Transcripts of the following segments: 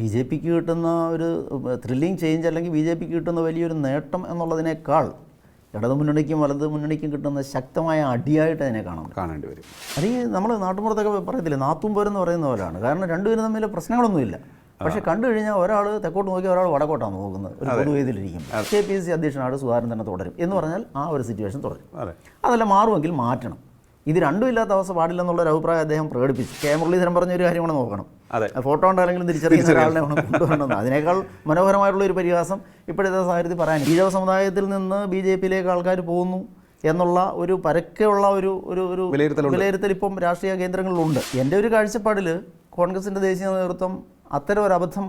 B J പിക്ക് കിട്ടുന്ന ഒരു ത്രില്ലിംഗ് ചേഞ്ച് അല്ലെങ്കിൽ ബി ജെ പിക്ക് കിട്ടുന്ന വലിയൊരു നേട്ടം എന്നുള്ളതിനേക്കാൾ ഇടതു മുന്നണിക്കും വലതു മുന്നണിക്കും കിട്ടുന്ന ശക്തമായ അടിയായിട്ട് അതിനെ കാണാം കാണേണ്ടി വരും. അത് ഈ നമ്മൾ നാട്ടുമ്പുറത്തൊക്കെ പറയത്തില്ലേ നാത്തും പോരെന്ന് പറയുന്ന പോലെയാണ്. കാരണം രണ്ടുപേരും തമ്മിൽ പ്രശ്നങ്ങളൊന്നുമില്ല. പക്ഷേ കണ്ടു കഴിഞ്ഞാൽ ഒരാൾ തെക്കോട്ട് നോക്കി ഒരാൾ വടക്കോട്ടാണ് നോക്കുന്നത്. ഒരു പൊതുവേദിയിലിരിക്കും. കെ പി സി അധ്യക്ഷനാണ് സുധാകരൻ തന്നെ തുടരും. എന്ന് പറഞ്ഞാൽ ആ ഒരു സിറ്റുവേഷൻ തുടരും. അതെ. അതല്ല മാറുമെങ്കിൽ മാറ്റണം. ഇത് രണ്ടും ഇല്ലാത്ത അവസ്ഥ പാടില്ലെന്നുള്ള ഒരു അഭിപ്രായം അദ്ദേഹം പ്രകടിപ്പിച്ചു. കെ മുരളീധരൻ പറഞ്ഞ ഒരു കാര്യം കൂടെ നോക്കണം. അതെ. ഫോട്ടോ ഉണ്ടായാലും തിരിച്ചറിയുന്ന ഒരാളിനെ വേണം കൊണ്ടുവരണമെന്ന്. അതിനേക്കാൾ മനോഹരമായിട്ടുള്ള ഒരു പരിഹാസം ഇപ്പോഴത്തെ സാഹചര്യത്തിൽ പറയാൻ ഈഴവ സമുദായത്തിൽ നിന്ന് ബി ജെ പിയിലേക്ക് ആൾക്കാർ പോകുന്നു എന്നുള്ള ഒരു പരക്കെയുള്ള ഒരു ഒരു ഒരു വിലയിരുത്തൽ വിലയിരുത്തൽ ഇപ്പം രാഷ്ട്രീയ കേന്ദ്രങ്ങളിലുണ്ട്. എന്റെ ഒരു കാഴ്ചപ്പാടിൽ കോൺഗ്രസിന്റെ ദേശീയ നേതൃത്വം അത്തരം ഒരു അബദ്ധം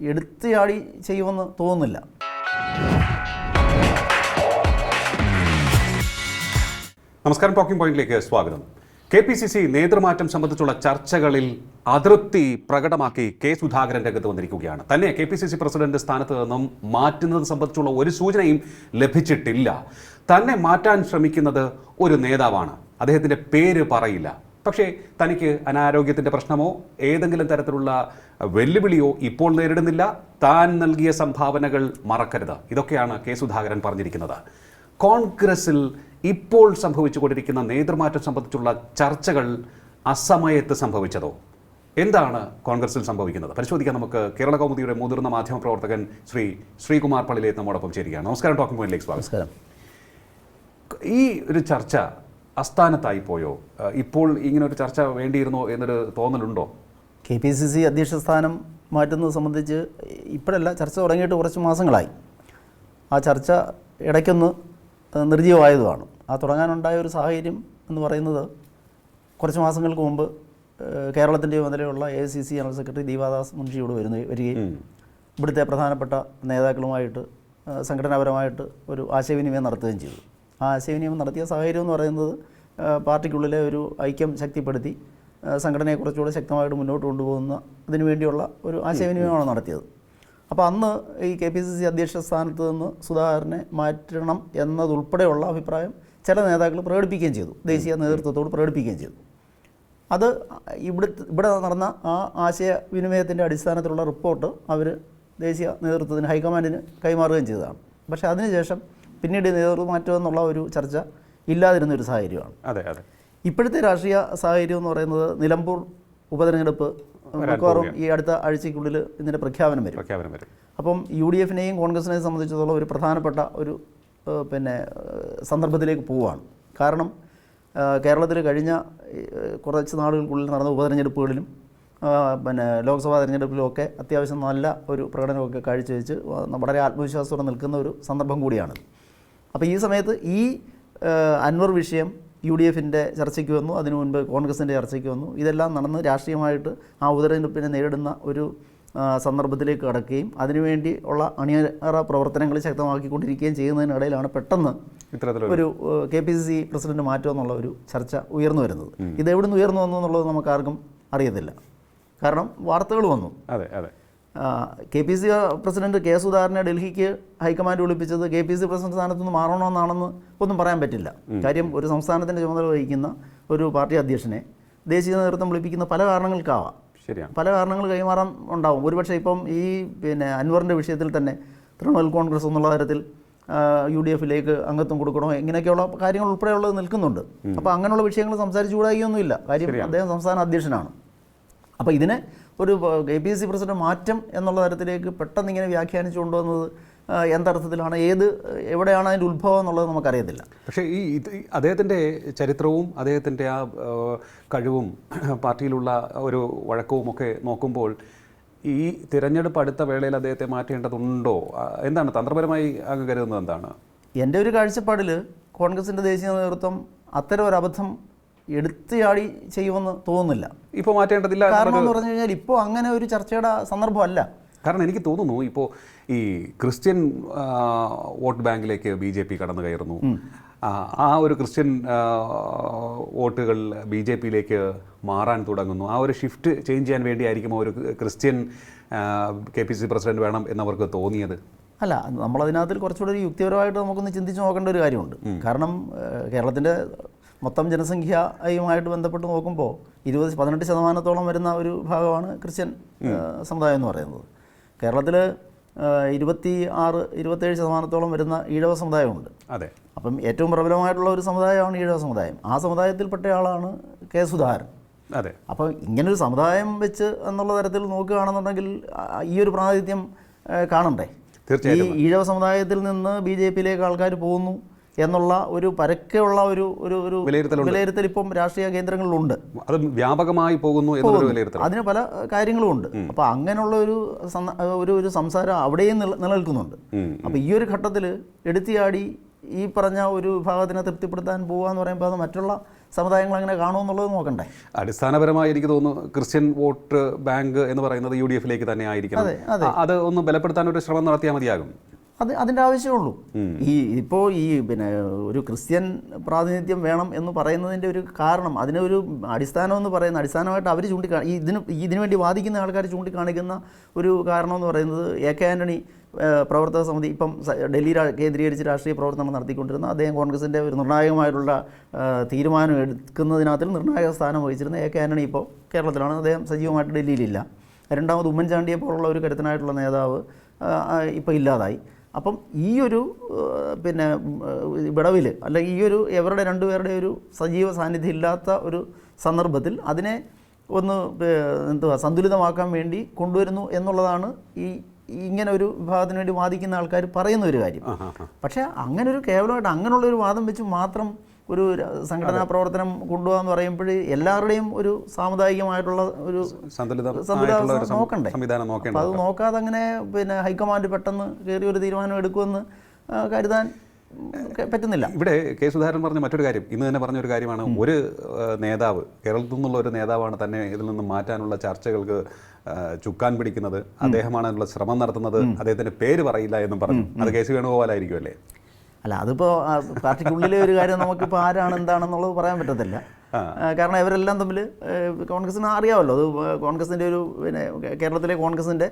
എടുത്തുചാടി ചെയ്യുമെന്ന് തോന്നുന്നില്ല. നമസ്കാരം ടോക്കിംഗ് പോയിന്റിലേക്ക് സ്വാഗതം. കെ പി സി സി നേതൃമാറ്റം സംബന്ധിച്ചുള്ള ചർച്ചകളിൽ അതൃപ്തി പ്രകടമാക്കി കെ സുധാകരൻ രംഗത്ത് വന്നിരിക്കുകയാണ്. തന്നെ K P C C president സ്ഥാനത്ത് നിന്നും മാറ്റുന്നത് സംബന്ധിച്ചുള്ള ഒരു സൂചനയും ലഭിച്ചിട്ടില്ല. തന്നെ മാറ്റാൻ ശ്രമിക്കുന്നത് ഒരു നേതാവാണ്. അദ്ദേഹത്തിന്റെ പേര് പറയില്ല. പക്ഷേ തനിക്ക് അനാരോഗ്യത്തിന്റെ പ്രശ്നമോ ഏതെങ്കിലും തരത്തിലുള്ള വെല്ലുവിളിയോ ഇപ്പോൾ നേരിടുന്നില്ല. താൻ നൽകിയ സംഭാവനകൾ മറക്കരുത്. ഇതൊക്കെയാണ് കെ സുധാകരൻ പറഞ്ഞിരിക്കുന്നത്. കോൺഗ്രസിൽ ഇപ്പോൾ സംഭവിച്ചുകൊണ്ടിരിക്കുന്ന നേതൃമാറ്റം സംബന്ധിച്ചുള്ള ചർച്ചകൾ അസമയത്ത് സംഭവിച്ചതോ? എന്താണ് കോൺഗ്രസിൽ സംഭവിക്കുന്നത്? പരിശോധിക്കാൻ നമുക്ക് കേരള കൗമുദിയുടെ മുതിർന്ന മാധ്യമ പ്രവർത്തകൻ ശ്രീ ശ്രീകുമാർ പള്ളിയിലെ നമ്മോടൊപ്പം ചേരുകയാണ്. നമസ്കാരം ടോക്കിംഗ് പോയിന്റിലേക്ക് സ്വാഗതം. ഈ ഒരു ചർച്ച അസ്ഥാനത്തായി പോയോ? ഇപ്പോൾ ഇങ്ങനെ ഒരു ചർച്ച വേണ്ടിയിരുന്നോ എന്നൊരു തോന്നലുണ്ടോ? കെ പി സി സി അധ്യക്ഷ സ്ഥാനം മാറ്റുന്നത് സംബന്ധിച്ച് ഇപ്പോഴല്ല ചർച്ച തുടങ്ങിയിട്ട് കുറച്ച് മാസങ്ങളായി. ആ ചർച്ച ഇടയ്ക്കൊന്ന് നിർജീവമായതുമാണ് ആ തുടങ്ങാനുണ്ടായ ഒരു സാഹചര്യം എന്ന് പറയുന്നത് കുറച്ച് മാസങ്ങൾക്ക് മുമ്പ് കേരളത്തിന്റെ ചുമതലയുള്ള A C C general secretary Deepadas മുൻഷിയോട് വരുന്ന വരികയും ഇവിടുത്തെ പ്രധാനപ്പെട്ട നേതാക്കളുമായിട്ട് സംഘടനാപരമായിട്ട് ഒരു ആശയവിനിമയം നടത്തുകയും ചെയ്തു. ആ ആശയവിനിമയം നടത്തിയ സാഹചര്യം എന്ന് പറയുന്നത് പാർട്ടിക്കുള്ളിലെ ഒരു ഐക്യം ശക്തിപ്പെടുത്തി സംഘടനയെ കുറച്ചുകൂടെ ശക്തമായിട്ട് മുന്നോട്ട് കൊണ്ടുപോകുന്ന അതിനുവേണ്ടിയുള്ള ഒരു ആശയവിനിമയമാണ് നടത്തിയത്. അപ്പോൾ അന്ന് ഈ കെ പി സി സി അധ്യക്ഷ സ്ഥാനത്ത് നിന്ന് സുധാകരനെ മാറ്റണം എന്നതുൾപ്പെടെയുള്ള അഭിപ്രായം ചില നേതാക്കൾ പ്രകടിപ്പിക്കുകയും ചെയ്തു. ദേശീയ നേതൃത്വത്തോട് പ്രകടിപ്പിക്കുകയും ചെയ്തു. അത് ഇവിടെ ഇവിടെ നടന്ന ആ ആശയവിനിമയത്തിന്റെ അടിസ്ഥാനത്തിലുള്ള റിപ്പോർട്ട് അവർ ദേശീയ നേതൃത്വത്തിന് ഹൈക്കമാൻഡിന് കൈമാറുകയും ചെയ്തതാണ്. പക്ഷേ അതിനുശേഷം പിന്നീട് നേതൃമാറ്റം എന്നുള്ള ഒരു ചർച്ച ഇല്ലാതിരുന്ന ഒരു സാഹചര്യമാണ്. അതെ അതെ. ഇപ്പോഴത്തെ രാഷ്ട്രീയ സാഹചര്യം എന്ന് പറയുന്നത് നിലമ്പൂർ ഉപതെരഞ്ഞെടുപ്പ് മിക്കവാറും ഈ അടുത്ത ആഴ്ചയ്ക്കുള്ളിൽ ഇതിന്റെ പ്രഖ്യാപനം വരും. പ്രഖ്യാപനം വരും. അപ്പം യു ഡി എഫിനെയും കോൺഗ്രസിനെയും സംബന്ധിച്ചിടത്തോളം ഒരു പ്രധാനപ്പെട്ട ഒരു പിന്നെ സന്ദർഭത്തിലേക്ക് പോവുകയാണ്. കാരണം കേരളത്തിൽ കഴിഞ്ഞ കുറച്ച് നാളുകൾക്കുള്ളിൽ നടന്ന ഉപതെരഞ്ഞെടുപ്പുകളിലും പിന്നെ ലോക്സഭാ തെരഞ്ഞെടുപ്പിലുമൊക്കെ അത്യാവശ്യം നല്ല ഒരു പ്രകടനമൊക്കെ കാഴ്ചവെച്ച് വളരെ ആത്മവിശ്വാസത്തോടെ നിൽക്കുന്ന ഒരു സന്ദർഭം കൂടിയാണ്. അപ്പോൾ ഈ സമയത്ത് ഈ അൻവർ വിഷയം യു ഡി എഫിന്റെ ചർച്ചയ്ക്ക് വന്നു. അതിനു മുൻപ് കോൺഗ്രസിന്റെ ചർച്ചയ്ക്ക് വന്നു. ഇതെല്ലാം നടന്ന് രാഷ്ട്രീയമായിട്ട് ആ ഉപതെരഞ്ഞെടുപ്പിനെ നേരിടുന്ന ഒരു സന്ദർഭത്തിലേക്ക് കടക്കുകയും അതിനുവേണ്ടി ഉള്ള അണിയറ പ്രവർത്തനങ്ങൾ ശക്തമാക്കിക്കൊണ്ടിരിക്കുകയും ചെയ്യുന്നതിനിടയിലാണ് പെട്ടെന്ന് ഒരു K P C C president മാറ്റം എന്നുള്ള ഒരു ചർച്ച ഉയർന്നു വരുന്നത്. ഇത് എവിടെ നിന്ന് ഉയർന്നു വന്നു എന്നുള്ളത് നമുക്ക് ആർക്കും അറിയത്തില്ല. കാരണം വാർത്തകൾ വന്നു. അതെ അതെ. K P C president K സുധാകരനെ ഡൽഹിക്ക് ഹൈക്കമാൻഡ് വിളിപ്പിച്ചത് കെ പി സി പ്രസിഡന്റ് സ്ഥാനത്ത് നിന്ന് മാറണമെന്നാണെന്ന് ഒന്നും പറയാൻ പറ്റില്ല. കാര്യം ഒരു സംസ്ഥാനത്തിന്റെ ചുമതല വഹിക്കുന്ന ഒരു പാർട്ടി അധ്യക്ഷനെ ദേശീയ നേതൃത്വം വിളിപ്പിക്കുന്ന പല കാരണങ്ങൾക്കാവാം. ശരിയാണ്. പല കാരണങ്ങൾ കൈമാറാൻ ഉണ്ടാവും. ഒരുപക്ഷെ ഇപ്പം ഈ പിന്നെ അൻവറിന്റെ വിഷയത്തിൽ തന്നെ തൃണമൂൽ കോൺഗ്രസ് എന്നുള്ള തരത്തിൽ യു ഡി എഫിലേക്ക് അംഗത്വം കൊടുക്കണോ ഇങ്ങനെയൊക്കെയുള്ള കാര്യങ്ങൾ ഉൾപ്പെടെയുള്ളത് നിൽക്കുന്നുണ്ട്. അപ്പോൾ അങ്ങനെയുള്ള വിഷയങ്ങൾ സംസാരിച്ചുകൂടായിയൊന്നുമില്ല കാര്യം അദ്ദേഹം സംസ്ഥാന അധ്യക്ഷനാണ്. അപ്പോൾ ഇതിനെ ഒരു K P S C president മാറ്റം എന്നുള്ള തരത്തിലേക്ക് പെട്ടെന്ന് ഇങ്ങനെ വ്യാഖ്യാനിച്ചു കൊണ്ടുവന്നത് എന്തർത്ഥത്തിലാണ് ഏത് എവിടെയാണ് അതിന്റെ ഉത്ഭവം എന്നുള്ളത് നമുക്കറിയത്തില്ല. പക്ഷേ ഈ ഇത് അദ്ദേഹത്തിന്റെ ചരിത്രവും അദ്ദേഹത്തിന്റെ ആ കഴിവും പാർട്ടിയിലുള്ള ഒരു വഴക്കവും ഒക്കെ നോക്കുമ്പോൾ ഈ തിരഞ്ഞെടുപ്പ് അടുത്ത വേളയിൽ അദ്ദേഹത്തെ മാറ്റേണ്ടതുണ്ടോ? എന്താണ് തന്ത്രപരമായി അങ്ങ് കരുതുന്നത് എന്താണ്? എന്റെ ഒരു കാഴ്ചപ്പാടിൽ കോൺഗ്രസിന്റെ ദേശീയ നേതൃത്വം അത്തരം ഒരു അബദ്ധം എടുത്തയാടി ചെയ്യുമെന്ന് തോന്നുന്നില്ല. ഇപ്പോൾ മാറ്റേണ്ടതില്ല കാരണം എന്ന് പറഞ്ഞു കഴിഞ്ഞാൽ ഇപ്പോൾ അങ്ങനെ ഒരു ചർച്ചയുടെ സന്ദർഭമല്ല. കാരണം എനിക്ക് തോന്നുന്നു ഇപ്പോൾ ഈ ക്രിസ്ത്യൻ വോട്ട് ബാങ്കിലേക്ക് ബി ജെ പി കടന്നു കയറുന്നു ആ, ഒരു ക്രിസ്ത്യൻ വോട്ടുകൾ ബി ജെ പിയിലേക്ക് മാറാൻ തുടങ്ങുന്നു. ആ ഒരു ഷിഫ്റ്റ് ചേഞ്ച് ചെയ്യാൻ വേണ്ടിയായിരിക്കും ഒരു Christian K P C president വേണം എന്നവർക്ക് തോന്നിയത്? അല്ല നമ്മളതിനകത്തിൽ കുറച്ചുകൂടി ഒരു യുക്തിപരമായിട്ട് നമുക്കൊന്ന് ചിന്തിച്ച് നോക്കേണ്ട ഒരു കാര്യമുണ്ട്. കാരണം കേരളത്തിന്റെ മൊത്തം ജനസംഖ്യയുമായിട്ട് ബന്ധപ്പെട്ട് നോക്കുമ്പോൾ ഇരുപത് പതിനെട്ട് ശതമാനത്തോളം വരുന്ന ഒരു ഭാഗമാണ് ക്രിസ്ത്യൻ സമുദായം എന്ന് പറയുന്നത്. കേരളത്തിൽ ഇരുപത്തി ആറ് ഇരുപത്തേഴ് ശതമാനത്തോളം വരുന്ന ഈഴവ സമുദായമുണ്ട്. അതെ. അപ്പം ഏറ്റവും പ്രബലമായിട്ടുള്ള ഒരു സമുദായമാണ് ഈഴവ സമുദായം. ആ സമുദായത്തിൽപ്പെട്ട ആളാണ് കെ സുധാകരൻ. അതെ. അപ്പോൾ ഇങ്ങനൊരു സമുദായം വെച്ച് എന്നുള്ള തരത്തിൽ നോക്കുകയാണെന്നുണ്ടെങ്കിൽ ഈ ഒരു പ്രാതിനിധ്യം കാണണ്ടേ? തീർച്ചയായും ഈഴവ സമുദായത്തിൽ നിന്ന് ബി ജെ പിയിലേക്ക് ആൾക്കാർ പോകുന്നു. എന്നുള്ള ഒരു പരക്കെയുള്ള ഒരു ഒരു ഒരു വിലയിരുത്തൽ വിലയിരുത്തൽ ഇപ്പം രാഷ്ട്രീയ കേന്ദ്രങ്ങളിലുണ്ട്. അത് വ്യാപകമായി പോകുന്നു അതിന് പല കാര്യങ്ങളും ഉണ്ട് അപ്പോൾ അങ്ങനെയുള്ള ഒരു ഒരു ഒരു സംസാരം അവിടെയും നില- നിലനിൽക്കുന്നുണ്ട്. അപ്പൊ അപ്പോൾ ഈ ഒരു ഘട്ടത്തിൽ എടുത്തിയാടി ഈ പറഞ്ഞ ഒരു വിഭാഗത്തിനെ തൃപ്തിപ്പെടുത്താൻ പോവുക എന്ന് പറയുമ്പോൾ അത് മറ്റുള്ള സമുദായങ്ങൾ അങ്ങനെ കാണുമെന്നുള്ളത് നോക്കണ്ടേ? അടിസ്ഥാനപരമായി എനിക്ക് തോന്നുന്നു ക്രിസ്ത്യൻ വോട്ട് ബാങ്ക് എന്ന് പറയുന്നത് യു ഡി എഫിലേക്ക് തന്നെ ആയിരിക്കണം. അതെ, അതെ. അത് ഒന്ന് ബലപ്പെടുത്താൻ ഒരു ശ്രമം നടത്തിയാൽ മതിയാകും. അത് അതിന്റെ ആവശ്യമുള്ളൂ. ഈ ഇപ്പോൾ ഈ പിന്നെ ഒരു ക്രിസ്ത്യൻ പ്രാതിനിധ്യം വേണം എന്ന് പറയുന്നതിന്റെ ഒരു കാരണം അതിന് ഒരു അടിസ്ഥാനം എന്ന് പറയുന്ന അടിസ്ഥാനമായിട്ട് അവർ ചൂണ്ടിക്കാ ഈ ഇതിന് ഇതിനു വേണ്ടി വാദിക്കുന്ന ആൾക്കാർ ചൂണ്ടിക്കാണിക്കുന്ന ഒരു കാരണം എന്ന് പറയുന്നത് എ കെ ആന്റണി പ്രവർത്തക സമിതി ഇപ്പം ഡൽഹി കേന്ദ്രീകരിച്ച് രാഷ്ട്രീയ പ്രവർത്തനം നടത്തിക്കൊണ്ടിരുന്ന അദ്ദേഹം കോൺഗ്രസിന്റെ ഒരു നിർണായകമായിട്ടുള്ള തീരുമാനം എടുക്കുന്നതിനകത്തിൽ നിർണായക സ്ഥാനം വഹിച്ചിരുന്ന എ കെ ആന്റണി ഇപ്പോൾ കേരളത്തിലാണ്. അദ്ദേഹം സജീവമായിട്ട് ഡൽഹിയിലില്ല. രണ്ടാമത് ഉമ്മൻചാണ്ടിയെ പോലുള്ള ഒരു കരുത്തനായിട്ടുള്ള നേതാവ് ഇപ്പോൾ ഇല്ലാതായി. അപ്പം ഈ ഒരു പിന്നെ വിടവിൽ അല്ലെങ്കിൽ ഈ ഒരു ഇവരുടെ രണ്ടുപേരുടെ ഒരു സജീവ സാന്നിധ്യം ഇല്ലാത്ത ഒരു സന്ദർഭത്തിൽ അതിനെ ഒന്ന് എന്തുവാ സന്തുലിതമാക്കാൻ വേണ്ടി കൊണ്ടുവരുന്നു എന്നുള്ളതാണ് ഈ ഇങ്ങനെ ഒരു വിഭാഗത്തിന് വേണ്ടി വാദിക്കുന്ന ആൾക്കാർ പറയുന്ന ഒരു കാര്യം. പക്ഷേ അങ്ങനെ ഒരു കേവലമായിട്ട് അങ്ങനെയുള്ള ഒരു വാദം വെച്ച് മാത്രം ഒരു സംഘടനാ പ്രവർത്തനം കൊണ്ടുപോകാന്ന് പറയുമ്പോൾ എല്ലാവരുടെയും ഒരു സാമുദായികമായിട്ടുള്ള ഒരു നോക്കണ്ടേ? സംവിധാനം അത് നോക്കാതെ അങ്ങനെ പിന്നെ ഹൈക്കമാൻഡ് പെട്ടെന്ന് കയറി ഒരു തീരുമാനം എടുക്കുമെന്ന് കരുതാൻ പറ്റുന്നില്ല. ഇവിടെ കെ സുധാകരൻ പറഞ്ഞ മറ്റൊരു കാര്യം ഇന്ന് തന്നെ പറഞ്ഞ ഒരു കാര്യമാണ് ഒരു നേതാവ് കേരളത്തിൽ നിന്നുള്ള ഒരു നേതാവാണ് തന്നെ ഇതിൽ നിന്ന് മാറ്റാനുള്ള ചർച്ചകൾക്ക് ചുക്കാൻ പിടിക്കുന്നത്. അദ്ദേഹമാണ് അതിനുള്ള ശ്രമം നടത്തുന്നത്. അദ്ദേഹത്തിന്റെ പേര് പറയില്ല എന്നും പറഞ്ഞു. അത് കെ സി വേണുഗോപാലായിരിക്കും അല്ലേ അതിപ്പോൾ പാർട്ടിക്കുള്ളിലെ ഒരു കാര്യം നമുക്കിപ്പോൾ ആരാണ് എന്താണെന്നുള്ളത് പറയാൻ പറ്റത്തില്ല. കാരണം ഇവരെല്ലാം തമ്മിൽ കോൺഗ്രസിന് അറിയാമല്ലോ. അത് കോൺഗ്രസിന്റെ ഒരു പിന്നെ കേരളത്തിലെ കോൺഗ്രസിന്റെ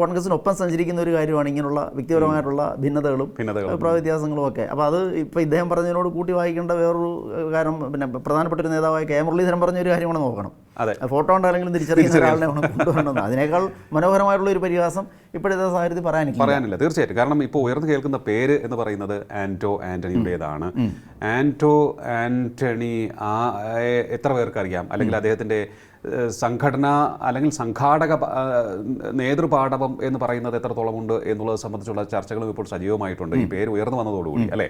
കോൺഗ്രസിനൊപ്പം സഞ്ചരിക്കുന്ന ഒരു കാര്യമാണ് ഇങ്ങനെയുള്ള വ്യക്തിപരമായിട്ടുള്ള ഭിന്നതകളും ഭിന്നതകളും. അഭിപ്രായ വ്യത്യാസങ്ങളും ഒക്കെ. അപ്പോൾ അത് ഇപ്പോൾ ഇദ്ദേഹം പറഞ്ഞതിനോട് കൂട്ടി വായിക്കേണ്ട വേറൊരു കാരണം പിന്നെ പ്രധാനപ്പെട്ട ഒരു നേതാവായ കെ മുരളീധരൻ പറഞ്ഞ ഒരു കാര്യം കൂടെ നോക്കണം. അതെ. ഫോട്ടോ ഉണ്ടായാലും തിരിച്ചറിയുന്ന ഒരാളിനെ വേണം കൊണ്ടുവരണമെന്ന്. അതിനേക്കാൾ മനോഹരമായിട്ടുള്ള ഒരു പരിഹാസം ഇപ്പോഴത്തെ സാഹചര്യത്തിൽ പറയാനില്ല. പറയാനില്ല തീർച്ചയായിട്ടും. കാരണം ഇപ്പോൾ ഉയർന്നു കേൾക്കുന്ന പേര് എന്ന് പറയുന്നത് ആന്റോ ആന്റണിയുടേതാണ്. ആന്റോ ആന്റണി ആ എത്ര പേർക്ക് അറിയാം അല്ലെങ്കിൽ അദ്ദേഹത്തിന്റെ സംഘടന അല്ലെങ്കിൽ സംഘാടക നേതൃപാഠവം എന്ന് പറയുന്നത് എത്രത്തോളം ഉണ്ട് എന്നുള്ളത് സംബന്ധിച്ചുള്ള ചർച്ചകളും ഇപ്പോൾ സജീവമായിട്ടുണ്ട്. ഈ പേര് ഉയർന്നു വന്നതോടുകൂടി അല്ലേ.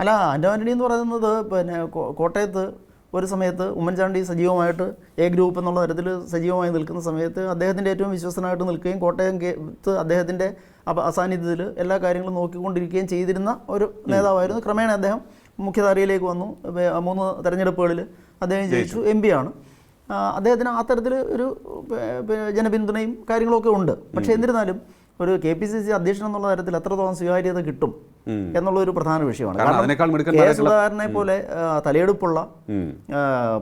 അല്ല ആന്റോ ആന്റണി എന്ന് പറയുന്നത് പിന്നെ കോട്ടയത്ത് ഒരു സമയത്ത് ഉമ്മൻചാണ്ടി സജീവമായിട്ട് എ ഗ്രൂപ്പ് എന്നുള്ള തരത്തിൽ സജീവമായി നിൽക്കുന്ന സമയത്ത് അദ്ദേഹത്തിന്റെ ഏറ്റവും വിശ്വസനായിട്ട് നിൽക്കുകയും കോട്ടയം കേത്ത് അദ്ദേഹത്തിന്റെ അസാന്നിധ്യത്തിൽ എല്ലാ കാര്യങ്ങളും നോക്കിക്കൊണ്ടിരിക്കുകയും ചെയ്തിരുന്ന ഒരു നേതാവായിരുന്നു. ക്രമേണ അദ്ദേഹം മുഖ്യധാരയിലേക്ക് വന്നു. മൂന്ന് തെരഞ്ഞെടുപ്പുകളിൽ അദ്ദേഹം ജയിച്ചു. എം പി ആണ്. ആ, തരത്തിൽ ഒരു ജനപിന്തുണയും കാര്യങ്ങളൊക്കെ ഉണ്ട്. പക്ഷേ എന്നിരുന്നാലും ഒരു കെ പി സി സി അധ്യക്ഷൻ എന്നുള്ള തരത്തിൽ എത്രത്തോളം സ്വീകാര്യത കിട്ടും എന്നുള്ളൊരു എന്നുള്ള ഒരു പ്രധാന വിഷയമാണ് കെ സുധാകരനെ പോലെ തലയെടുപ്പുള്ള.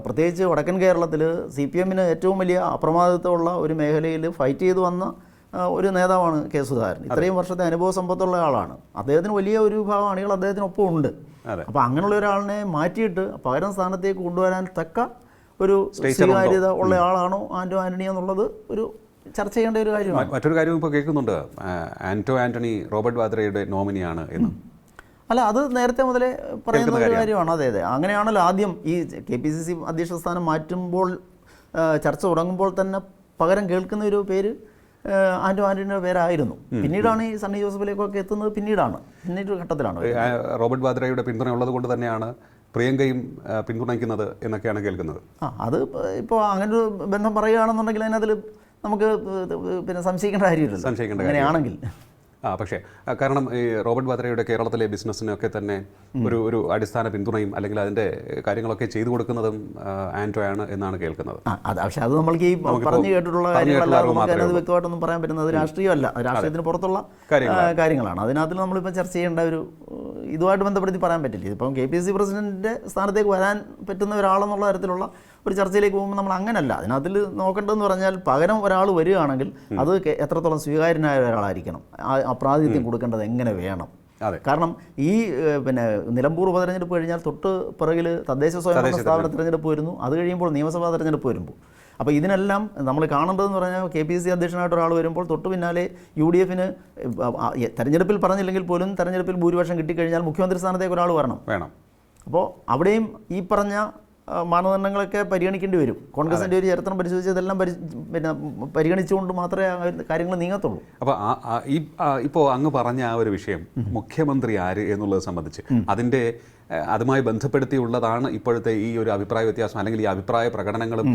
പ്രത്യേകിച്ച് വടക്കൻ കേരളത്തിൽ സി പി എമ്മിന് ഏറ്റവും വലിയ അപ്രമാദിത്വമുള്ള ഒരു മേഖലയിൽ ഫൈറ്റ് ചെയ്തു വന്ന ഒരു നേതാവാണ് കെ സുധാകരൻ. ഇത്രയും വർഷത്തെ അനുഭവ സമ്പത്തുള്ള ആളാണ്. അദ്ദേഹത്തിന് വലിയ ഒരു വിഭാഗം അണികൾ അദ്ദേഹത്തിനൊപ്പം ഉണ്ട്. അപ്പൊ അപ്പോൾ അങ്ങനെയുള്ള ഒരാളിനെ മാറ്റിയിട്ട് പകരം സ്ഥാനത്തേക്ക് കൊണ്ടുവരാൻ തക്ക ഒരു സ്വീകാര്യത ഉള്ള ആളാണോ ആന്റോ ആന്റണി എന്നുള്ളത് ഒരു ചർച്ച ചെയ്യേണ്ട ഒരു കാര്യമാണ്. മറ്റൊരു കാര്യം ഇപ്പോൾ കേൾക്കുന്നുണ്ട്. ആന്റോ ആന്റണി റോബർട്ട് വാദ്രയുടെ നോമിനിയാണ് എന്ന്. അല്ല അത് നേരത്തെ മുതലേ പറയുന്ന ഒരു കാര്യമാണ്. അതെ അതെ. അങ്ങനെയാണല്ലോ ആദ്യം ഈ കെ പി സി സി അധ്യക്ഷ സ്ഥാനം മാറ്റുമ്പോൾ ചർച്ച തുടങ്ങുമ്പോൾ തന്നെ പകരം കേൾക്കുന്ന ഒരു പേര് ആന്റോ ആന്റണിയുടെ പേരായിരുന്നു. പിന്നീടാണ് ഈ സണ്ണി ജോസഫിലേക്കൊക്കെ എത്തുന്നത് പിന്നീടാണ്. പിന്നീട് ഘട്ടത്തിലാണ് റോബർട്ട് വാദ്രയുടെ പിന്തുണ ഉള്ളത് കൊണ്ട് തന്നെയാണ് പ്രിയങ്കയും പിന്തുണയ്ക്കുന്നത് എന്നൊക്കെയാണ് കേൾക്കുന്നത്. ആ അത് ഇപ്പോൾ അങ്ങനെ ഒരു ബന്ധം പറയുകയാണെന്നുണ്ടെങ്കിൽ അതിനതിൽ നമുക്ക് പിന്നെ സംശയിക്കേണ്ട കാര്യമില്ലല്ലോ. സംശയിക്കേണ്ട അങ്ങനെയാണെങ്കിൽ. ആ പക്ഷേ കാരണം ഈ റോബർട്ട് വാദ്രയുടെ കേരളത്തിലെ ബിസിനസ്സിനൊക്കെ തന്നെ ഒരു ഒരു അടിസ്ഥാന പിന്തുണയും അല്ലെങ്കിൽ അതിന്റെ കാര്യങ്ങളൊക്കെ ചെയ്തു കൊടുക്കുന്നതും ആണ് എന്നാണ് കേൾക്കുന്നത്. അത് പക്ഷെ അത് നമ്മൾക്ക് ഈ പറഞ്ഞു കേട്ടിട്ടുള്ള കാര്യങ്ങളല്ല വ്യക്തമായിട്ടൊന്നും പറയാൻ പറ്റുന്നത് രാഷ്ട്രീയമല്ല. രാഷ്ട്രീയത്തിന് പുറത്തുള്ള കാര്യങ്ങളാണ്. അതിനകത്ത് നമ്മളിപ്പോൾ ചർച്ച ചെയ്യേണ്ട ഒരു ഇതുമായിട്ട് ബന്ധപ്പെടുത്തി പറയാൻ പറ്റില്ല. ഇപ്പം കെ പി സി പ്രസിഡന്റിന്റെ സ്ഥാനത്തേക്ക് വരാൻ പറ്റുന്ന ഒരാളെന്നുള്ള തരത്തിലുള്ള ഒരു ചർച്ചയിലേക്ക് പോകുമ്പോൾ നമ്മൾ അങ്ങനല്ല. അതിനകത്തിൽ നോക്കേണ്ടതെന്ന് പറഞ്ഞാൽ പകരം ഒരാൾ വരികയാണെങ്കിൽ അത് എത്രത്തോളം സ്വീകാര്യനായ ഒരാളായിരിക്കണം. പ്രാതിനിധ്യം കൊടുക്കേണ്ടത് എങ്ങനെ വേണം? കാരണം ഈ പിന്നെ നിലമ്പൂർ ഉപതെരഞ്ഞെടുപ്പ് കഴിഞ്ഞാൽ തൊട്ട് പിറകിൽ തദ്ദേശ സ്വയംഭരണ സ്ഥാപന തെരഞ്ഞെടുപ്പ് വരുന്നു. അത് കഴിയുമ്പോൾ നിയമസഭാ തെരഞ്ഞെടുപ്പ് വരുമ്പോൾ. അപ്പോൾ ഇതിനെല്ലാം നമ്മൾ കാണേണ്ടതെന്ന് പറഞ്ഞാൽ കെ പി സി അധ്യക്ഷനായിട്ട് ഒരാൾ വരുമ്പോൾ തൊട്ട് പിന്നാലെ യു ഡി എഫിന് തെരഞ്ഞെടുപ്പിൽ പറഞ്ഞില്ലെങ്കിൽ പോലും തെരഞ്ഞെടുപ്പിൽ ഭൂരിപക്ഷം കിട്ടിക്കഴിഞ്ഞാൽ മുഖ്യമന്ത്രി സ്ഥാനത്തേക്ക് ഒരാൾ വരണം. വേണം. അപ്പോൾ അവിടെയും ഈ പറഞ്ഞ മാനദണ്ഡങ്ങളൊക്കെ പരിഗണിക്കേണ്ടി വരും. കോൺഗ്രസിന്റെ ഒരു ചരിത്രം പരിശോധിച്ച് ഇതെല്ലാം പരി പിന്നെ പരിഗണിച്ചുകൊണ്ട് മാത്രമേ കാര്യങ്ങൾ നീങ്ങത്തുള്ളൂ. അപ്പോൾ ഈ ഇപ്പോൾ അങ്ങ് പറഞ്ഞ ആ ഒരു വിഷയം മുഖ്യമന്ത്രി ആര് എന്നുള്ളത് സംബന്ധിച്ച് അതിന്റെ അതുമായി ബന്ധപ്പെടുത്തിയുള്ളതാണ് ഇപ്പോഴത്തെ ഈ ഒരു അഭിപ്രായ വ്യത്യാസം അല്ലെങ്കിൽ ഈ അഭിപ്രായ പ്രകടനങ്ങളും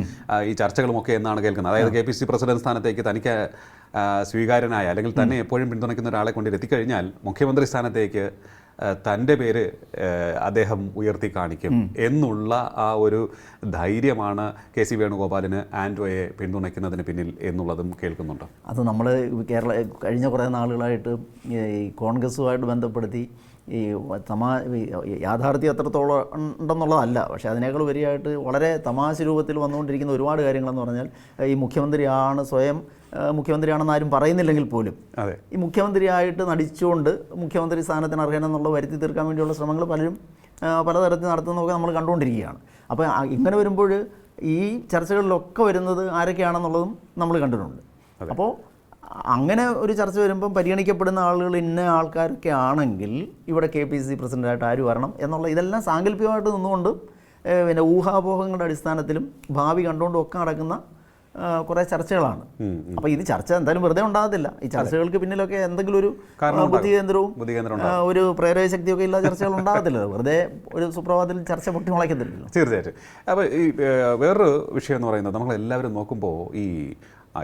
ഈ ചർച്ചകളും ഒക്കെ എന്നാണ് കേൾക്കുന്നത്. അതായത് കെ പി സി പ്രസിഡന്റ് സ്ഥാനത്തേക്ക് തനിക്ക് സ്വീകാരനായ സ്വീകാര്യനായ അല്ലെങ്കിൽ തന്നെ എപ്പോഴും പിന്തുണയ്ക്കുന്ന ഒരാളെ കൊണ്ട് എത്തിക്കഴിഞ്ഞാൽ മുഖ്യമന്ത്രി സ്ഥാനത്തേക്ക് തന്റെ പേര് അദ്ദേഹം ഉയർത്തി കാണിക്കും എന്നുള്ള ആ ഒരു ധൈര്യമാണ് കെ സി വേണുഗോപാലിന് ആൻഡ്രോയെ പിന്തുണയ്ക്കുന്നതിന് പിന്നിൽ എന്നുള്ളതും കേൾക്കുന്നുണ്ട്. അത് നമ്മൾ കേരള കഴിഞ്ഞ കുറേ നാളുകളായിട്ട് ഈ കോൺഗ്രസുമായിട്ട് ബന്ധപ്പെടുത്തി ഈ തമാ യാഥാർത്ഥ്യം എത്രത്തോളം ഉണ്ടെന്നുള്ളതല്ല. പക്ഷേ അതിനേക്കാൾ ഉപരിയായിട്ട് വളരെ തമാശ രൂപത്തിൽ വന്നുകൊണ്ടിരിക്കുന്ന ഒരുപാട് കാര്യങ്ങളെന്ന് പറഞ്ഞാൽ ഈ മുഖ്യമന്ത്രിയാണ് സ്വയം മുഖ്യമന്ത്രിയാണെന്ന് ആരും പറയുന്നില്ലെങ്കിൽ പോലും. അതെ. ഈ മുഖ്യമന്ത്രിയായിട്ട് നടിച്ചുകൊണ്ട് മുഖ്യമന്ത്രി സ്ഥാനത്തിന് അർഹനെന്നുള്ള വരുത്തി തീർക്കാൻ വേണ്ടിയുള്ള ശ്രമങ്ങൾ പലരും പലതരത്തിൽ നടത്തുന്നതൊക്കെ നമ്മൾ കണ്ടുകൊണ്ടിരിക്കുകയാണ്. അപ്പോൾ ഇങ്ങനെ വരുമ്പോൾ ഈ ചർച്ചകളിലൊക്കെ വരുന്നത് ആരൊക്കെയാണെന്നുള്ളതും നമ്മൾ കണ്ടിട്ടുണ്ട്. അപ്പോൾ അങ്ങനെ ഒരു ചർച്ച വരുമ്പം പരിഗണിക്കപ്പെടുന്ന ആളുകൾ ഇന്ന ആൾക്കാരൊക്കെ ആണെങ്കിൽ ഇവിടെ കെ പി സി പ്രസിഡന്റായിട്ട് ആര് വരണം എന്നുള്ള ഇതെല്ലാം സാങ്കല്പികമായിട്ട് നിന്നുകൊണ്ട് പിന്നെ ഊഹാപോഹങ്ങളുടെ അടിസ്ഥാനത്തിലും ഭാവി കണ്ടുകൊണ്ടും ഒക്കെ നടക്കുന്ന കുറേ ചർച്ചകളാണ്. അപ്പോൾ ഇത് ചർച്ച എന്തായാലും വെറുതെ ഉണ്ടാകത്തില്ല. ഈ ചർച്ചകൾക്ക് പിന്നിലൊക്കെ എന്തെങ്കിലും ഒരു ബുദ്ധി കേന്ദ്രവും ഒരു പ്രേരക ശക്തിയൊക്കെ ഇല്ലാത്ത ചർച്ചകൾ ഉണ്ടാകത്തില്ല. വെറുതെ ഒരു സുപ്രഭാതത്തിൽ ചർച്ച പൊട്ടി മുളയ്ക്കത്തില്ലല്ലോ. തീർച്ചയായിട്ടും. അപ്പോൾ ഈ വേറൊരു വിഷയം എന്ന് പറയുന്നത് നമ്മൾ എല്ലാവരും നോക്കുമ്പോൾ ഈ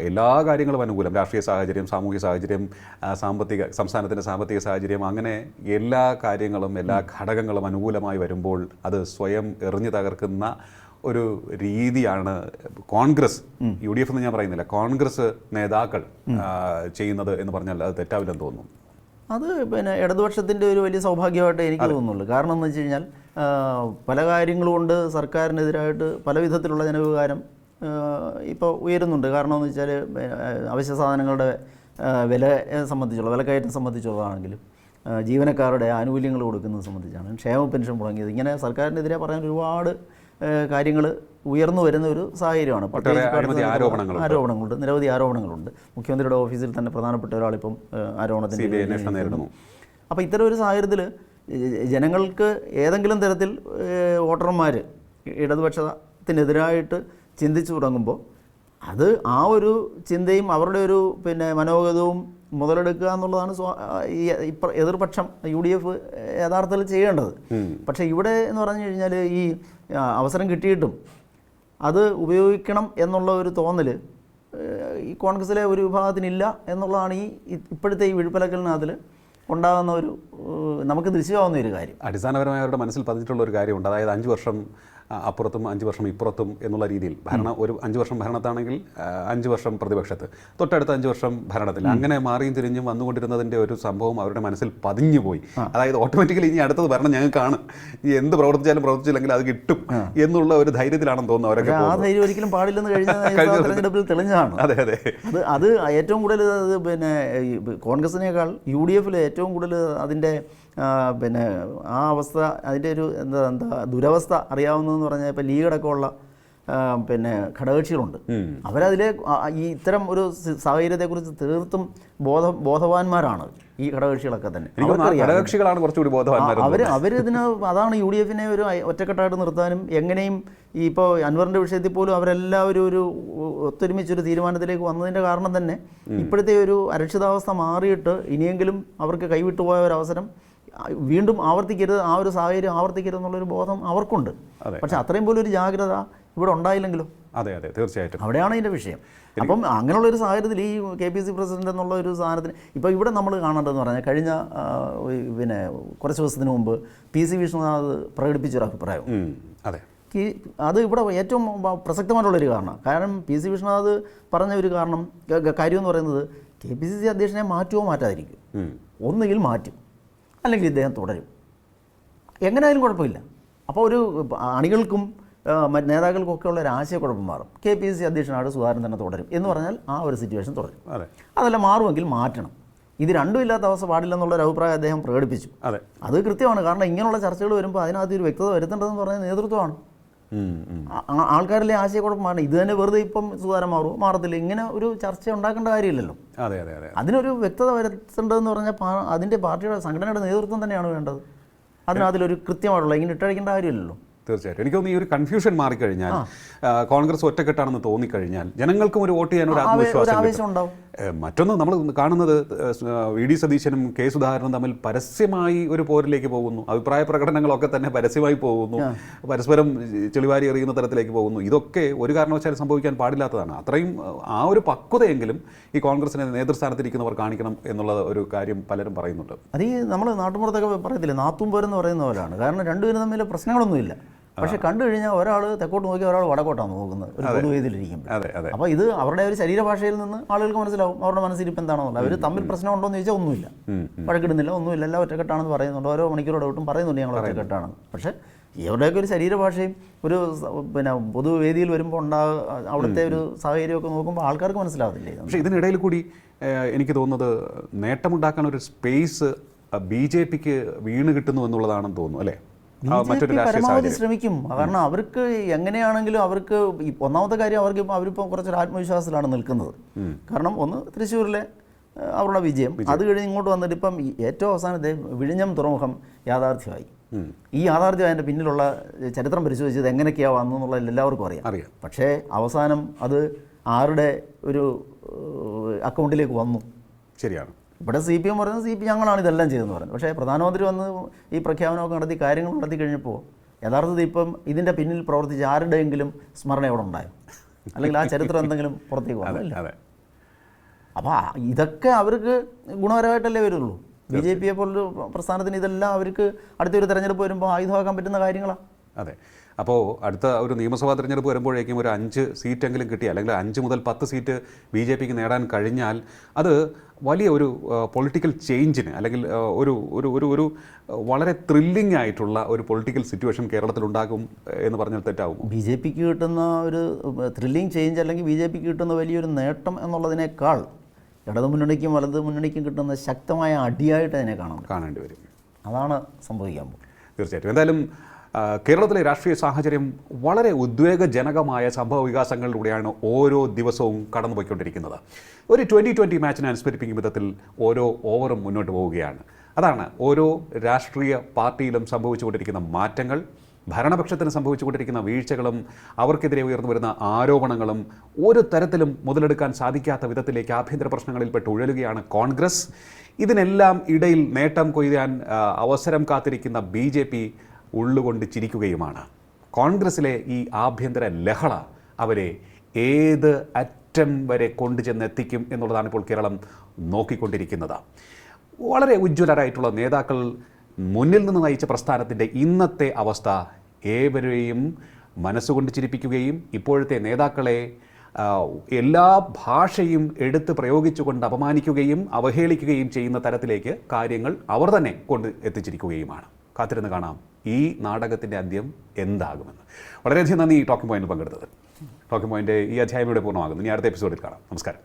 എല്ലാ കാര്യങ്ങളും അനുകൂലം. രാഷ്ട്രീയ സാഹചര്യം സാമൂഹിക സാഹചര്യം സാമ്പത്തിക സംസ്ഥാനത്തിന്റെ സാമ്പത്തിക സാഹചര്യം അങ്ങനെ എല്ലാ കാര്യങ്ങളും എല്ലാ ഘടകങ്ങളും അനുകൂലമായി വരുമ്പോൾ അത് സ്വയം എറിഞ്ഞു തകർക്കുന്ന ഒരു രീതിയാണ് കോൺഗ്രസ് യു ഡി എഫ് എന്ന് ഞാൻ പറയുന്നില്ല കോൺഗ്രസ് നേതാക്കൾ ചെയ്യുന്നത് എന്ന് പറഞ്ഞാൽ അത് തെറ്റാവില്ലെന്ന് തോന്നുന്നു. അത് പിന്നെ ഇടതുപക്ഷത്തിന്റെ ഒരു വലിയ സൗഭാഗ്യമായിട്ട് എനിക്ക് തോന്നുന്നുള്ളൂ. കാരണം എന്ന് വെച്ച് കഴിഞ്ഞാൽ പല കാര്യങ്ങളും കൊണ്ട് സർക്കാരിനെതിരായിട്ട് പല വിധത്തിലുള്ള ജനവികാരം ഇപ്പോൾ ഉയരുന്നുണ്ട്. കാരണം എന്ന് വെച്ചാൽ അവശ്യ സാധനങ്ങളുടെ വില സംബന്ധിച്ചുള്ള വിലക്കയറ്റം സംബന്ധിച്ചുള്ളതാണെങ്കിലും ജീവനക്കാരുടെ ആനുകൂല്യങ്ങൾ കൊടുക്കുന്നത് സംബന്ധിച്ചാണ് ക്ഷേമ പെൻഷൻ മുടങ്ങിയത്. ഇങ്ങനെ സർക്കാരിനെതിരെ പറയാൻ ഒരുപാട് കാര്യങ്ങൾ ഉയർന്നു വരുന്ന ഒരു സാഹചര്യമാണ്. ആരോപണങ്ങളുണ്ട്. നിരവധി ആരോപണങ്ങളുണ്ട്. മുഖ്യമന്ത്രിയുടെ ഓഫീസിൽ തന്നെ പ്രധാനപ്പെട്ട ഒരാളിപ്പം ആരോപണത്തിന് അപ്പോൾ ഇത്തരം ഒരു സാഹചര്യത്തിൽ ജനങ്ങൾക്ക് ഏതെങ്കിലും തരത്തിൽ വോട്ടർമാർ ഇടതുപക്ഷത്തിനെതിരായിട്ട് ചിന്തിച്ചു തുടങ്ങുമ്പോൾ അത് ആ ഒരു ചിന്തയും അവരുടെ ഒരു പിന്നെ മനോഗതവും മുതലെടുക്കുക എന്നുള്ളതാണ് സ്വാ- ഈ എതിർപക്ഷം യു ഡി എഫ് യഥാർത്ഥത്തിൽ ചെയ്യേണ്ടത്. പക്ഷേ ഇവിടെ എന്ന് പറഞ്ഞു കഴിഞ്ഞാൽ ഈ അവസരം കിട്ടിയിട്ടും അത് ഉപയോഗിക്കണം എന്നുള്ള ഒരു തോന്നൽ ഈ കോൺഗ്രസിലെ ഒരു വിഭാഗത്തിനില്ല എന്നുള്ളതാണ് ഈ ഇപ്പോഴത്തെ ഈ വിഴുപ്പലക്കലിനകത്തിൽ ഉണ്ടാകുന്ന ഒരു നമുക്ക് ദൃശ്യമാവുന്ന ഒരു കാര്യം. അടിസ്ഥാനപരമായ അവരുടെ മനസ്സിൽ പതിച്ചിട്ടുള്ള ഒരു കാര്യമുണ്ട്. അതായത് അഞ്ച് വർഷം അപ്പുറത്തും അഞ്ച് വർഷം ഇപ്പുറത്തും എന്നുള്ള രീതിയിൽ ഭരണ ഒരു അഞ്ച് വർഷം ഭരണത്താണെങ്കിൽ അഞ്ച് വർഷം പ്രതിപക്ഷത്ത്. തൊട്ടടുത്ത അഞ്ച് വർഷം ഭരണത്തിൽ. അങ്ങനെ മാറിയും തിരിഞ്ഞും വന്നുകൊണ്ടിരുന്നതിന്റെ ഒരു സംഭവം അവരുടെ മനസ്സിൽ പതിഞ്ഞു പോയി അതായത് ഓട്ടോമാറ്റിക്കലി ഇനി അടുത്തത് ഭരണം ഞങ്ങൾക്കാണ്. ഈ എന്ത് പ്രവർത്തിച്ചാലും പ്രവർത്തിച്ചില്ലെങ്കിൽ അത് കിട്ടും എന്നുള്ള ഒരു ധൈര്യത്തിലാണെന്ന് തോന്നുന്നു അവരൊക്കെ ആ ധൈര്യം ഒരിക്കലും പാടില്ലെന്ന് കഴിഞ്ഞ കഴിഞ്ഞ തെരഞ്ഞെടുപ്പിൽ തെളിഞ്ഞതാണ്. അതെ അതെ. അത് അത് ഏറ്റവും കൂടുതൽ പിന്നെ കോൺഗ്രസിനേക്കാൾ യു ഡി എഫിൽ ഏറ്റവും കൂടുതൽ അതിന്റെ പിന്നെ ആ അവസ്ഥ അതിന്റെ ഒരു എന്താ എന്താ ദുരവസ്ഥ അറിയാവുന്നതെന്ന് പറഞ്ഞാൽ ഇപ്പോൾ ലീഗ് അടക്കമുള്ള പിന്നെ ഘടകകക്ഷികളുണ്ട്. അവരതിലെ ഈ ഇത്തരം ഒരു സാഹചര്യത്തെക്കുറിച്ച് തീർത്തും ബോധ ബോധവാന്മാരാണ് ഈ ഘടകകക്ഷികളൊക്കെ തന്നെ. ഘടകകക്ഷികളാണ് കുറച്ചുകൂടി അവർ അവരിതിന് അതാണ് യു ഡി എഫിനെ ഒരു ഒറ്റക്കെട്ടായിട്ട് നിർത്താനും എങ്ങനെയും ഈ ഇപ്പോൾ അൻവറിന്റെ വിഷയത്തിൽ പോലും അവരെല്ലാവരും ഒരു ഒത്തൊരുമിച്ചൊരു തീരുമാനത്തിലേക്ക് വന്നതിന്റെ കാരണം തന്നെ ഇപ്പോഴത്തെ ഒരു അരക്ഷിതാവസ്ഥ മാറിയിട്ട് ഇനിയെങ്കിലും അവർക്ക് കൈവിട്ടുപോയ ഒരു അവസരം വീണ്ടും ആവർത്തിക്കരുത് ആ ഒരു സാഹചര്യം ആവർത്തിക്കരുത് എന്നുള്ളൊരു ബോധം അവർക്കുണ്ട്. പക്ഷെ അത്രയും പോലും ഒരു ജാഗ്രത ഇവിടെ ഉണ്ടായില്ലെങ്കിലും? അതെ അതെ തീർച്ചയായിട്ടും. അവിടെയാണ് ഇതിന്റെ വിഷയം. അപ്പം അങ്ങനെയുള്ള ഒരു സാഹചര്യത്തിൽ ഈ കെ പി സി പ്രസിഡന്റ് എന്നുള്ള ഒരു സാധനത്തിന് ഇപ്പോൾ ഇവിടെ നമ്മൾ കാണേണ്ടതെന്ന് പറഞ്ഞാൽ കഴിഞ്ഞ പിന്നെ കുറച്ച് ദിവസത്തിന് മുമ്പ് പി സി വിഷ്ണുനാഥ് പ്രകടിപ്പിച്ചൊരു അഭിപ്രായം. അതെ. അത് ഇവിടെ ഏറ്റവും പ്രസക്തമായിട്ടുള്ളൊരു കാരണം. കാരണം പി സി വിഷ്ണുനാഥ് പറഞ്ഞ ഒരു കാരണം കാര്യം എന്ന് പറയുന്നത് കെ പി സി സി അധ്യക്ഷനെ മാറ്റുമോ മാറ്റാതിരിക്കും. ഒന്നുകിൽ മാറ്റും. അല്ലെങ്കിൽ ഇദ്ദേഹം തുടരും. എങ്ങനെയായാലും കുഴപ്പമില്ല. അപ്പോൾ ഒരു അണികൾക്കും മറ്റ് നേതാക്കൾക്കും ഒക്കെ ഉള്ള ഒരു ആശയക്കുഴപ്പം മാറും. കെ പി സി അധ്യക്ഷനാട് സുധാകരൻ തന്നെ തുടരും എന്ന് പറഞ്ഞാൽ ആ ഒരു സിറ്റുവേഷൻ തുടരും. അതെ. അതല്ല മാറുമെങ്കിൽ മാറ്റണം. ഇത് രണ്ടും ഇല്ലാത്ത അവസ്ഥ പാടില്ലെന്നുള്ളൊരു അഭിപ്രായം അദ്ദേഹം പ്രകടിപ്പിച്ചു. അതെ. അത് കൃത്യമാണ്. കാരണം ഇങ്ങനെയുള്ള ചർച്ചകൾ വരുമ്പോൾ അതിനകത്ത് ഒരു വ്യക്തത വരുത്തേണ്ടതെന്ന് പറഞ്ഞാൽ നേതൃത്വമാണ്. ആൾക്കാരിലെ ആശയക്കുഴപ്പമാണ്. ഇത് തന്നെ വെറുതെ ഇപ്പം സുധാരം മാറുമോ മാറത്തില്ല. ഇങ്ങനെ ഒരു ചർച്ച ഉണ്ടാക്കേണ്ട കാര്യമില്ലല്ലോ. അതെ അതെ അതെ. അതിനൊരു വ്യക്തത വരുത്തേണ്ടതെന്ന് പറഞ്ഞാൽ അതിന്റെ അതിന്റെ പാർട്ടിയുടെ സംഘടനയുടെ നേതൃത്വം തന്നെയാണ് വേണ്ടത്. അതിനകത്തിലൊരു കൃത്യമായിട്ടുള്ള ഇങ്ങനെ ഇട്ടഴിക്കേണ്ട കാര്യമില്ലല്ലോ. തീർച്ചയായിട്ടും. എനിക്ക് തോന്നുന്നു ഈ ഒരു കൺഫ്യൂഷൻ മാറിക്കഴിഞ്ഞാൽ കോൺഗ്രസ് ഒറ്റക്കെട്ടാണെന്ന് തോന്നിക്കഴിഞ്ഞാൽ ജനങ്ങൾക്കും ഒരു വോട്ട് ചെയ്യാൻ ഒരു ആത്മവിശ്വാസം. ഉണ്ടാവും. മറ്റൊന്ന് നമ്മൾ കാണുന്നത് വി ഡി സതീശനും കെ സുധാകരനും തമ്മിൽ പരസ്യമായി ഒരു പോരിലേക്ക് പോകുന്നു. അഭിപ്രായ പ്രകടനങ്ങളൊക്കെ തന്നെ പരസ്യമായി പോകുന്നു. പരസ്പരം ചെളിവാരി എറിയുന്ന തരത്തിലേക്ക് പോകുന്നു. ഇതൊക്കെ ഒരു കാരണവശാലും സംഭവിക്കാൻ പാടില്ലാത്തതാണ്. അത്രയും ആ ഒരു പക്വതയെങ്കിലും ഈ കോൺഗ്രസിനെ നേതൃസ്ഥാനത്തിരിക്കുന്നവർ കാണിക്കണം എന്നുള്ള ഒരു കാര്യം പലരും പറയുന്നുണ്ട്. അത് ഈ നമ്മൾ നാട്ടുമ്പുറത്തൊക്കെ പറയത്തില്ലേ നാത്തുമ്പോരെന്ന് പറയുന്ന പോലെയാണ് കാരണം രണ്ടുപേരും തമ്മിൽ പ്രശ്നങ്ങളൊന്നുമില്ല. പക്ഷെ കണ്ടു കഴിഞ്ഞാൽ ഒരാൾ തെക്കോട്ട് നോക്കി ഒരാൾ വടക്കോട്ടാണ് നോക്കുന്നത്. ഒരു പൊതുവേദിയിലിരിക്കുമ്പോൾ. അപ്പോൾ ഇത് അവരുടെ ഒരു ശരീരഭാഷയിൽ നിന്ന് ആളുകൾക്ക് മനസ്സിലാവും അവരുടെ മനസ്സിരിപ്പ് എന്താണെന്നുള്ളത് അവർ തമ്മിൽ പ്രശ്നമുണ്ടോ എന്ന് ചോദിച്ചാൽ ഒന്നുമില്ല. വഴക്കിടുന്നില്ല ഒന്നുമില്ല. എല്ലാം ഒറ്റക്കെട്ടാണെന്ന് പറയുന്നുണ്ട്. ഓരോ മണിക്കൂറോടെ ഒട്ടും പറയുന്നുണ്ട് ഞങ്ങൾ ഒറ്റക്കെട്ടാണെന്ന്. പക്ഷേ ഇവരുടെയൊക്കെ ഒരു ശരീരഭാഷയും ഒരു പിന്നെ പൊതുവേദിയിൽ വരുമ്പോൾ ഉണ്ടാകുക അവിടുത്തെ ഒരു സാഹചര്യമൊക്കെ നോക്കുമ്പോൾ ആൾക്കാർക്ക് മനസ്സിലാവത്തില്ലേ? പക്ഷേ ഇതിനിടയിൽ കൂടി എനിക്ക് തോന്നുന്നത് നേട്ടമുണ്ടാക്കാൻ ഒരു സ്പേസ് ബി ജെ പിക്ക് വീണ് കിട്ടുന്നു എന്നുള്ളതാണെന്ന് തോന്നുന്നു അല്ലേ? മറ്റൊരു പരമാവധി ശ്രമിക്കും. കാരണം അവർക്ക് എങ്ങനെയാണെങ്കിലും അവർക്ക് ഒന്നാമത്തെ കാര്യം അവർക്ക് ഇപ്പം അവരിപ്പം കുറച്ചൊരു ആത്മവിശ്വാസത്തിലാണ് നിൽക്കുന്നത്. കാരണം ഒന്ന് തൃശ്ശൂരിലെ അവരുടെ വിജയം. അത് കഴിഞ്ഞ് ഇങ്ങോട്ട് വന്നിട്ട് ഇപ്പം ഏറ്റവും അവസാനത്തെ വിഴിഞ്ഞം തുറമുഖം യാഥാർത്ഥ്യമായി. ഈ യാഥാർത്ഥ്യം അതിന്റെ പിന്നിലുള്ള ചരിത്രം പരിശോധിച്ചത് വന്നെന്നുള്ളത് എല്ലാവർക്കും അറിയാം. അറിയാം. പക്ഷേ അവസാനം അത് ആരുടെ ഒരു അക്കൗണ്ടിലേക്ക് വന്നു. ശരിയാണ്. ഇവിടെ സി പി എം പറയുന്നത് സി പി ഞങ്ങളാണ് ഇതെല്ലാം ചെയ്തതെന്ന് പറയുന്നത്. പക്ഷേ പ്രധാനമന്ത്രി വന്ന് ഈ പ്രഖ്യാപനമൊക്കെ നടത്തി കാര്യങ്ങൾ നടത്തി കഴിഞ്ഞപ്പോൾ യഥാർത്ഥത്തിൽ ഇപ്പം ഇതിന്റെ പിന്നിൽ പ്രവർത്തിച്ച ആരുടെയെങ്കിലും സ്മരണ അവിടെ ഉണ്ടായോ? അല്ലെങ്കിൽ ആ ചരിത്രം എന്തെങ്കിലും പുറത്തേക്ക് വന്നില്ല അതെ അപ്പോൾ ഇതൊക്കെ അവർക്ക് ഗുണപരമായിട്ടല്ലേ വരുള്ളൂ. ബി ജെ പിയെ പോലൊരു പ്രസ്ഥാനത്തിന് ഇതെല്ലാം അവർക്ക് അടുത്തൊരു തെരഞ്ഞെടുപ്പ് വരുമ്പോൾ ആയുധമാക്കാൻ പറ്റുന്ന കാര്യങ്ങളാണ് അതെ. അപ്പോൾ അടുത്ത ഒരു നിയമസഭാ തെരഞ്ഞെടുപ്പ് വരുമ്പോഴേക്കും ഒരു അഞ്ച് സീറ്റെങ്കിലും കിട്ടി അല്ലെങ്കിൽ അഞ്ച് മുതൽ പത്ത് സീറ്റ് ബി ജെ പിക്ക് നേടാൻ കഴിഞ്ഞാൽ അത് വലിയ ഒരു പൊളിറ്റിക്കൽ ചേഞ്ചിന് അല്ലെങ്കിൽ ഒരു ഒരു ഒരു ഒരു വളരെ ത്രില്ലിംഗ് ആയിട്ടുള്ള ഒരു പൊളിറ്റിക്കൽ സിറ്റുവേഷൻ കേരളത്തിലുണ്ടാകും എന്ന് പറഞ്ഞാൽ തെറ്റാവും. ബി ജെ പിക്ക് കിട്ടുന്ന ഒരു ത്രില്ലിംഗ് ചേഞ്ച് അല്ലെങ്കിൽ ബി ജെ പിക്ക് കിട്ടുന്ന വലിയൊരു നേട്ടം എന്നുള്ളതിനേക്കാൾ ഇടതു മുന്നണിക്കും വലതു മുന്നണിക്കും കിട്ടുന്ന ശക്തമായ അടിയായിട്ട് അതിനെ കാണാം കാണേണ്ടി വരും. അതാണ് സംഭവിക്കാൻ പോകുന്നത്. തീർച്ചയായിട്ടും. എന്തായാലും കേരളത്തിലെ രാഷ്ട്രീയ സാഹചര്യം വളരെ ഉദ്വേഗജനകമായ സംഭവ വികാസങ്ങളിലൂടെയാണ് ഓരോ ദിവസവും കടന്നുപോയിക്കൊണ്ടിരിക്കുന്നത്. ഒരു ട്വന്റി ട്വന്റി മാച്ചിനെ അനുസ്മരിപ്പിക്കും വിധത്തിൽ ഓരോ ഓവറും മുന്നോട്ട് പോവുകയാണ്. അതാണ് ഓരോ രാഷ്ട്രീയ പാർട്ടിയിലും സംഭവിച്ചുകൊണ്ടിരിക്കുന്ന മാറ്റങ്ങൾ ഭരണപക്ഷത്തിന് സംഭവിച്ചുകൊണ്ടിരിക്കുന്ന വീഴ്ചകളും അവർക്കെതിരെ ഉയർന്നു വരുന്ന ആരോപണങ്ങളും ഒരു തരത്തിലും മുതലെടുക്കാൻ സാധിക്കാത്ത വിധത്തിലേക്ക് ആഭ്യന്തര പ്രശ്നങ്ങളിൽപ്പെട്ട് ഉഴലുകയാണ് കോൺഗ്രസ്. ഇതിനെല്ലാം ഇടയിൽ നേട്ടം കൊയ്യാൻ അവസരം കാത്തിരിക്കുന്ന ബി ഉള്ളുകൊണ്ട് ചിരിക്കുകയുമാണ് കോൺഗ്രസിലെ ഈ ആഭ്യന്തര ലഹള അവരെ ഏത് അറ്റം വരെ കൊണ്ടുചെന്നെത്തിക്കും എന്നുള്ളതാണ് ഇപ്പോൾ കേരളം നോക്കിക്കൊണ്ടിരിക്കുന്നത്. വളരെ ഉജ്ജ്വലരായിട്ടുള്ള നേതാക്കൾ മുന്നിൽ നിന്ന് നയിച്ച പ്രസ്ഥാനത്തിന്റെ ഇന്നത്തെ അവസ്ഥ ഏവരെയും മനസ്സുകൊണ്ട് ചിരിപ്പിക്കുകയും ഇപ്പോഴത്തെ നേതാക്കളെ എല്ലാ ഭാഷയും എടുത്ത് പ്രയോഗിച്ചുകൊണ്ട് അപമാനിക്കുകയും അവഹേളിക്കുകയും ചെയ്യുന്ന തരത്തിലേക്ക് കാര്യങ്ങൾ അവർ തന്നെ കൊണ്ട് എത്തിച്ചിരിക്കുകയുമാണ്. കാത്തിരുന്ന് കാണാം. ഈ നാടകത്തിന്റെ അദ്യം എന്താകുമെന്ന്. വളരെയധികം നന്ദി ഈ ടോക്കിംഗ് പോയിന്റിൽ പങ്കെടുത്തത് ടോക്കിംഗ് പോയിന്റ് ഈ അധ്യായം ഇവിടെ പൂർണമാകുന്നു. ഇനി അടുത്ത എപ്പിസോഡിൽ കാണാം. നമസ്കാരം.